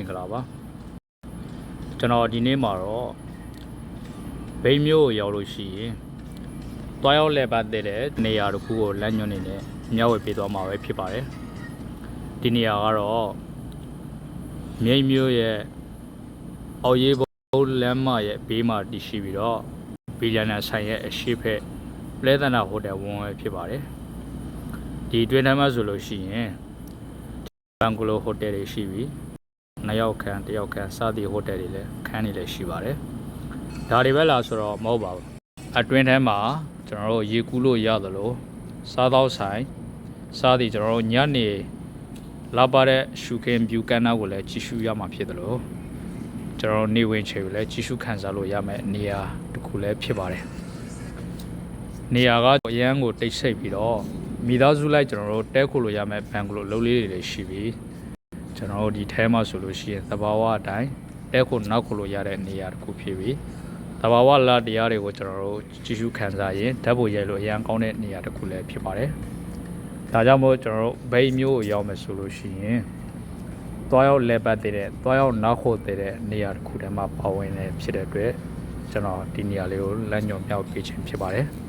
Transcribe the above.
င်္ဂလာပါကျွန်တော်ဒီနေ့မှာတော့ဘိန်းမျိုးကိုရောက်လို့ရှိရင်တွားရောက်လဲပတ်တဲ့နေရာတစ်ခုကိုလမ်းညွှန်နေနဲ့မျှဝေပေးသွားမှာပဲဖြစ်ပါတယ်ဒီနေရာကတော့မြိတ်မျိုးရဲ့အောက်ရေးဘုံလမ်းမရဲ့ဘေးမှာတည်ရှိပြီးတော့ဘီလီယံနာဆိုင်ရဲ့အရှိဖက်ပလဲသနာဟိုတယ်ဝန်ဝဲဖြစ်ပါတယ်ဒီအတွင်းထဲမှာဆိုလို့ရှိရင်ဘန်ဂလိုဟိုတယ်တွေရှိပြီး နှစ်ယောက်ခန်းတစ်ယောက်ခန်းစသည်ဟိုတယ်တွေလည်းခန်းတွေလည်းရှိပါတယ်။ဒါတွေပဲလားဆိုတော့မဟုတ်ပါဘူး။အတွင်းထဲမှာကျွန်တော်တို့ရေကူးလို့ရသလိုစားသောက်ဆိုင်စသည်ကျွန်တော်တို့ညနေလာပါတဲ့ရှုခင်း view ကန်းနာကိုလည်းကြည့်ရှုရမှာဖြစ်သလိုကျွန်တော်တို့နေဝင်ချေကိုလည်းကြည့်ရှုခံစားလို့ရမယ့်နေရာတစ်ခုလည်းဖြစ်ပါတယ်။နေရာကအရန်ကိုတိတ်ဆိတ်ပြီးတော့မိသားစုလိုက်ကျွန်တော်တို့တဲခိုလို့ရမယ့်ဘန်ကလိုလုံးလေးတွေလည်းရှိပြီး ကျွန်တော်တို့ဒီထဲမှာဆိုလို့ရှိရင်သဘာဝအတိုင်းတဲခုနောက်ခုလို့ရတဲ့နေရာတစ်ခုဖြစ်ပြီးသဘာဝလာတရားတွေကိုကျွန်တော်တို့ကြည့်ရှုခံစားရင်ဓာတ်ပုံရိုက်လို့အရန်ကောင်းတဲ့နေရာတစ်ခုလည်းဖြစ်ပါတယ်။ဒါကြောင့်မို့ကျွန်တော်တို့ဘိတ်မျိုးကိုရောက်မယ်ဆိုလို့ရှိရင်သွားရောက်လဲပတ်တဲ့သွားရောက်နောက်ခုတဲ့နေရာတစ်ခုတည်းမှာပါဝင်နေဖြစ်တဲ့အတွက်ကျွန်တော်ဒီနေရာလေးကိုလမ်းညွှန်မြောက်ပေးခြင်းဖြစ်ပါတယ်။